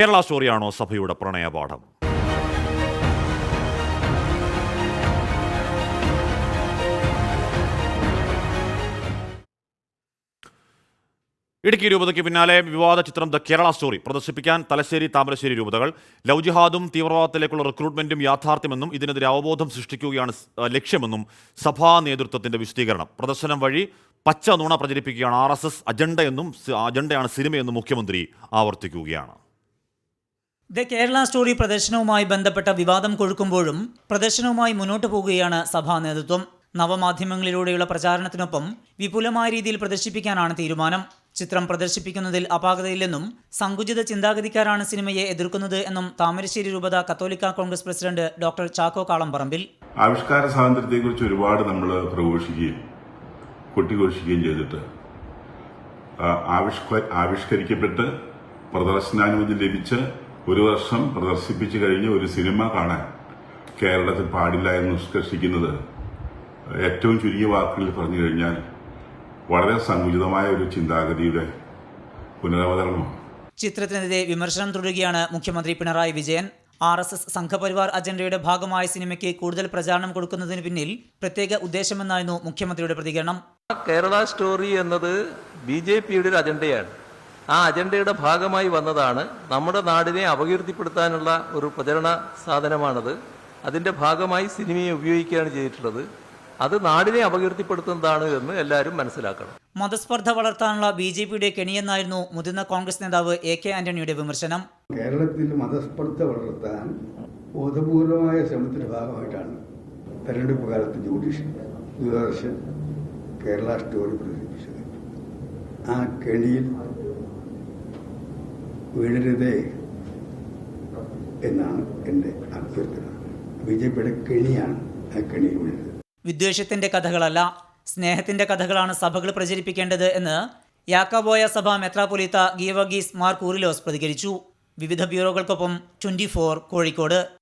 കേരള സ്റ്റോറിയാണോ സഭയുടെ പ്രണയപാഠം? ഇടുക്കി രൂപതയ്ക്ക് പിന്നാലെ വിവാദ ചിത്രം ദ കേരള സ്റ്റോറി പ്രദർശിപ്പിക്കാൻ തലശ്ശേരി താമരശ്ശേരി രൂപതകൾ. ലവ് ജിഹാദും തീവ്രവാദത്തിലേക്കുള്ള റിക്രൂട്ട്മെന്റും യാഥാർത്ഥ്യമെന്നും ഇതിനെതിരെ അവബോധം സൃഷ്ടിക്കുകയാണ് ലക്ഷ്യമെന്നും സഭാ നേതൃത്വത്തിന്റെ വിശദീകരണം. പ്രദർശനം വഴി പച്ച നുണ പ്രചരിപ്പിക്കുകയാണ് ആർ അജണ്ടയെന്നും അജണ്ടയാണ് സിനിമയെന്നും മുഖ്യമന്ത്രി ആവർത്തിക്കുകയാണ്. ദ കേരള സ്റ്റോറി പ്രദർശനവുമായി ബന്ധപ്പെട്ട വിവാദം കൊഴുക്കുമ്പോഴും പ്രദർശനവുമായി മുന്നോട്ടു പോകുകയാണ് സഭാ നേതൃത്വം. നവമാധ്യമങ്ങളിലൂടെയുള്ള പ്രചാരണത്തിനൊപ്പം വിപുലമായ രീതിയിൽ പ്രദർശിപ്പിക്കാനാണ് തീരുമാനം. ചിത്രം പ്രദർശിപ്പിക്കുന്നതിൽ അപാകതയില്ലെന്നും സങ്കുചിത ചിന്താഗതിക്കാരാണ് സിനിമയെ എതിർക്കുന്നത് എന്നും താമരശ്ശേരി രൂപത കത്തോലിക്ക Congress president doctor Chacko Kalamparambil. ആവിഷ്കാര സ്വാതന്ത്ര്യത്തെക്കുറിച്ച് ഒരുപാട് നമ്മൾ പ്രഘോഷിക്കുകയും കൊട്ടിഘോഷിക്കുകയും ചെയ്തിട്ട് ആവിഷ്കരിക്കപ്പെട്ട് പ്രദർശനാനുമതി ലഭിച്ച് ഒരു വർഷം പ്രദർശിപ്പിച്ചു കഴിഞ്ഞ് ഒരു സിനിമ കാണാൻ കേരളത്തിൽ പാടില്ല എന്ന് നിഷ്കർഷിക്കുന്നത് ഏറ്റവും ചുരുങ്ങിയ വാക്കുകളിൽ പറഞ്ഞു കഴിഞ്ഞാൽ വളരെ സങ്കുചിതമായ ഒരു ചിന്താഗതിയുടെ പുനരവതരണമാണ്. ചിത്രത്തിനെതിരെ വിമർശനം തുടരുകയാണ് മുഖ്യമന്ത്രി Pinarayi Vijayan. R S S Sangh Parivar അജണ്ടയുടെ ഭാഗമായ സിനിമയ്ക്ക് കൂടുതൽ പ്രചാരണം കൊടുക്കുന്നതിന് പിന്നിൽ പ്രത്യേക ഉദ്ദേശമെന്നായിരുന്നു മുഖ്യമന്ത്രിയുടെ പ്രതികരണം. കേരള സ്റ്റോറി എന്നത് ബി ജെ പിയുടെ ഒരു അജണ്ടയാണ്. ആ അജണ്ടയുടെ ഭാഗമായി വന്നതാണ് നമ്മുടെ നാടിനെ അപകീർത്തിപ്പെടുത്താനുള്ള ഒരു പ്രചരണ സാധനമാണത്. അതിന്റെ ഭാഗമായി സിനിമയെ ഉപയോഗിക്കുകയാണ് ചെയ്തിട്ടുള്ളത്. അത് നാടിനെ അപകീർത്തിപ്പെടുത്തുന്നതാണ് എന്ന് എല്ലാവരും മനസ്സിലാക്കണം. മതസ്പർദ്ധ വളർത്താനുള്ള ബി ജെ പിയുടെ കെണിയെന്നായിരുന്നു മുതിർന്ന കോൺഗ്രസ് നേതാവ് എ കെ ആന്റണിയുടെ വിമർശനം. കേരളത്തിൽ മതസ്പർദ്ധ വളർത്താൻ ബോധപൂർവമായ ശ്രമത്തിന്റെ ഭാഗമായിട്ടാണ് തെരഞ്ഞെടുപ്പ് കാലത്ത് ജ്യൂഡീഷ്യൽ ദൂരദർശൻ കേരള സ്റ്റോറി പ്രചരിപ്പിച്ചത് ആ കെണിയിൽ വീഴരുതേ എന്നാണ് എന്റെ അഭ്യർത്ഥന. ബി ജെ പിയുടെ കെണിയാണ് ആ കെണിയിൽ വീഴരുത് വിദ്വേഷത്തിന്റെ കഥകളല്ല സ്നേഹത്തിന്റെ കഥകളാണ് സഭകൾ പ്രചരിപ്പിക്കേണ്ടത് എന്ന് യാക്കബോയ സഭ മെത്രാപൊലീത്ത ഗീവഗീസ് മാർ കൂറിലോസ് പ്രതികരിച്ചു. വിവിധ ബ്യൂറോകൾക്കൊപ്പം ട്വന്റി കോഴിക്കോട്.